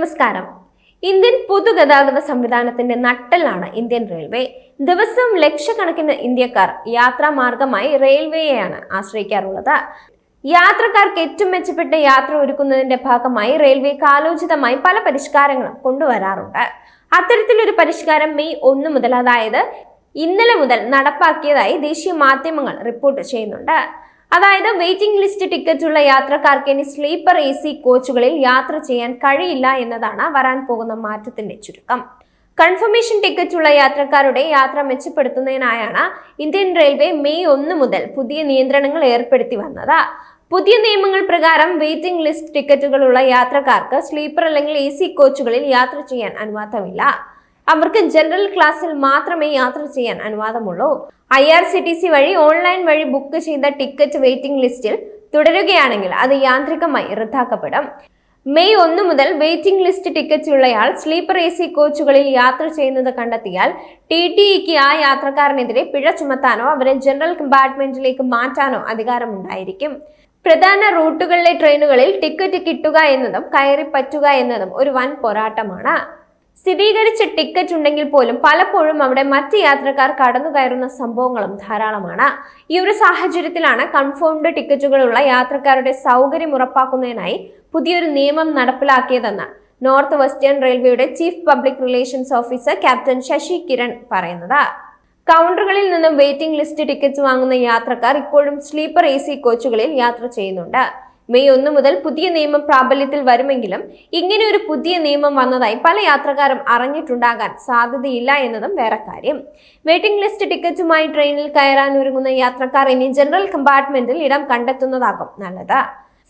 നമസ്കാരം. ഇന്ത്യൻ പൊതുഗതാഗത സംവിധാനത്തിന്റെ നട്ടലാണ് ഇന്ത്യൻ റെയിൽവേ. ദിവസവും ലക്ഷക്കണക്കിന് ഇന്ത്യക്കാർ യാത്രാമാർഗമായി റെയിൽവേയെയാണ് ആശ്രയിക്കാറുള്ളത്. യാത്രക്കാർക്ക് ഏറ്റവും മെച്ചപ്പെട്ട യാത്ര ഒരുക്കുന്നതിന്റെ ഭാഗമായി റെയിൽവേ കാലോചിതമായി പല പരിഷ്കാരങ്ങളും കൊണ്ടുവരാറുണ്ട്. അത്തരത്തിലൊരു പരിഷ്കാരം മെയ് ഒന്ന് മുതൽ അതായത് ഇന്നലെ മുതൽ നടപ്പാക്കിയതായി ദേശീയ മാധ്യമങ്ങൾ റിപ്പോർട്ട് ചെയ്യുന്നുണ്ട്. അതായത് വെയിറ്റിംഗ് ലിസ്റ്റ് ടിക്കറ്റ് ഉള്ള യാത്രക്കാർക്ക് ഇനി സ്ലീപ്പർ എ സി കോച്ചുകളിൽ യാത്ര ചെയ്യാൻ കഴിയില്ല എന്നതാണ് വരാൻ പോകുന്ന മാറ്റത്തിന്റെ ചുരുക്കം. കൺഫർമേഷൻ ടിക്കറ്റ് ഉള്ള യാത്രക്കാരുടെ യാത്ര മെച്ചപ്പെടുത്തുന്നതിനായാണ് ഇന്ത്യൻ റെയിൽവേ മെയ് ഒന്ന് മുതൽ പുതിയ നിയന്ത്രണങ്ങൾ ഏർപ്പെടുത്തി വന്നത്. പുതിയ നിയമങ്ങൾ പ്രകാരം വെയിറ്റിംഗ് ലിസ്റ്റ് ടിക്കറ്റുകളുള്ള യാത്രക്കാർക്ക് സ്ലീപ്പർ അല്ലെങ്കിൽ എ സി കോച്ചുകളിൽ യാത്ര ചെയ്യാൻ അനുവാദമില്ല. അവർക്ക് ജനറൽ ക്ലാസ്സിൽ മാത്രമേ യാത്ര ചെയ്യാൻ അനുവാദമുള്ളൂ. I R C T C വഴി ഓൺലൈൻ വഴി ബുക്ക് ചെയ്ത ടിക്കറ്റ് വെയിറ്റിംഗ് ലിസ്റ്റിൽ തുടരുകയാണെങ്കിൽ അത് യാന്ത്രികമായി റദ്ദാക്കപ്പെടും. മെയ് ഒന്ന് മുതൽ വെയിറ്റിംഗ് ലിസ്റ്റ് ടിക്കറ്റുള്ളയാൾ സ്ലീപ്പർ എ സി കോച്ചുകളിൽ യാത്ര ചെയ്യുന്നത് കണ്ടെത്തിയാൽ ടി ടി ഇക്ക് ആ യാത്രക്കാരനെതിരെ പിഴ ചുമത്താനോ അവരെ ജനറൽ കമ്പാർട്ട്മെന്റിലേക്ക് മാറ്റാനോ അധികാരമുണ്ടായിരിക്കും. പ്രധാന റൂട്ടുകളിലെ ട്രെയിനുകളിൽ ടിക്കറ്റ് കിട്ടുക എന്നതും കയറി പറ്റുക എന്നതും ഒരു വൻ പോരാട്ടമാണ്. സ്ഥിരീകരിച്ച ടിക്കറ്റ് ഉണ്ടെങ്കിൽ പോലും പലപ്പോഴും അവിടെ മറ്റ് യാത്രക്കാർ കടന്നു കയറുന്ന സംഭവങ്ങളും ധാരാളമാണ്. ഈ ഒരു സാഹചര്യത്തിലാണ് കൺഫേംഡ് ടിക്കറ്റുകളുള്ള യാത്രക്കാരുടെ സൗകര്യം ഉറപ്പാക്കുന്നതിനായി പുതിയൊരു നിയമം നടപ്പിലാക്കിയതെന്ന് നോർത്ത് വെസ്റ്റേൺ റെയിൽവേയുടെ chief public relations officer captain Sashi Kiran പറയുന്നത്. കൗണ്ടറുകളിൽ നിന്നും വെയിറ്റിംഗ് ലിസ്റ്റ് ടിക്കറ്റ് വാങ്ങുന്ന യാത്രക്കാർ ഇപ്പോഴും സ്ലീപ്പർ എ സി കോച്ചുകളിൽ യാത്ര ചെയ്യുന്നുണ്ട്. മെയ് ഒന്ന് മുതൽ പുതിയ നിയമം പ്രാബല്യത്തിൽ വരുമെങ്കിലും ഇങ്ങനെ ഒരു പുതിയ നിയമം വന്നതായി പല യാത്രക്കാരും അറിഞ്ഞിട്ടുണ്ടാകാൻ സാധ്യതയില്ല എന്നതും വേറെ കാര്യം. വെയിറ്റിംഗ് ലിസ്റ്റ് ടിക്കറ്റുമായി ട്രെയിനിൽ കയറാൻ ഒരുങ്ങുന്ന യാത്രക്കാർ ഇനി ജനറൽ കമ്പാർട്ട്മെന്റിൽ ഇടം കണ്ടെത്തുന്നതാകും നല്ലത്.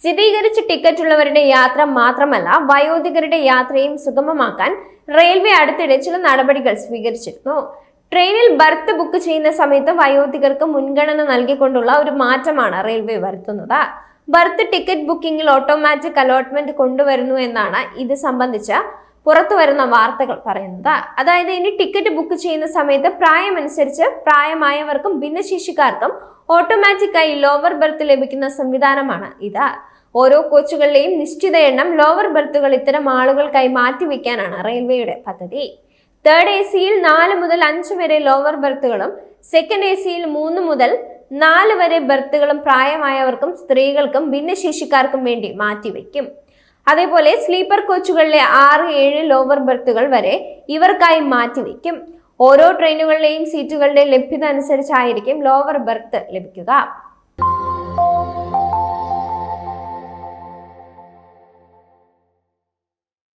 സ്ഥിരീകരിച്ച ടിക്കറ്റ് ഉള്ളവരുടെ യാത്ര മാത്രമല്ല വയോധികരുടെ യാത്രയും സുഗമമാക്കാൻ റെയിൽവേ അടുത്തിടെ ചില നടപടികൾ സ്വീകരിച്ചിരുന്നു. ട്രെയിനിൽ ബർത്ത് ബുക്ക് ചെയ്യുന്ന സമയത്ത് വയോധികർക്ക് മുൻഗണന നൽകിക്കൊണ്ടുള്ള ഒരു മാറ്റമാണ് റെയിൽവേ വരുത്തുന്നത്. ബർത്ത് ടിക്കറ്റ് ബുക്കിംഗിൽ ഓട്ടോമാറ്റിക് അലോട്ട്മെന്റ് കൊണ്ടുവരുന്നു എന്നാണ് ഇത് സംബന്ധിച്ച പുറത്തു വരുന്ന വാർത്തകൾ പറയുന്നത്. അതായത് ഇനി ടിക്കറ്റ് ബുക്ക് ചെയ്യുന്ന സമയത്ത് പ്രായമനുസരിച്ച് പ്രായമായവർക്കും ഭിന്നശേഷിക്കാർക്കും ഓട്ടോമാറ്റിക്കായി ലോവർ ബർത്ത് ലഭിക്കുന്ന സംവിധാനമാണ് ഇത്. ഓരോ കോച്ചുകളിലെയും നിശ്ചിത എണ്ണം ലോവർ ബർത്തുകൾ ഇത്തരം ആളുകൾക്കായി മാറ്റിവെക്കാനാണ് റെയിൽവേയുടെ പദ്ധതി. തേർഡ് എ സിയിൽ നാല് മുതൽ അഞ്ച് വരെ ലോവർ ബർത്തുകളും സെക്കൻഡ് എ സിയിൽ മൂന്ന് മുതൽ നാല് വരെ ബർത്തുകളും പ്രായമായവർക്കും സ്ത്രീകൾക്കും ഭിന്നശേഷിക്കാർക്കും വേണ്ടി മാറ്റിവെക്കും. അതേപോലെ സ്ലീപ്പർ കോച്ചുകളിലെ ആറ് ഏഴ് ലോവർ ബർത്തുകൾ വരെ ഇവർക്കായി മാറ്റിവെക്കും. ഓരോ ട്രെയിനുകളിലെയും സീറ്റുകളുടെ ലഭ്യത അനുസരിച്ചായിരിക്കും ലോവർ ബർത്ത് ലഭിക്കുക.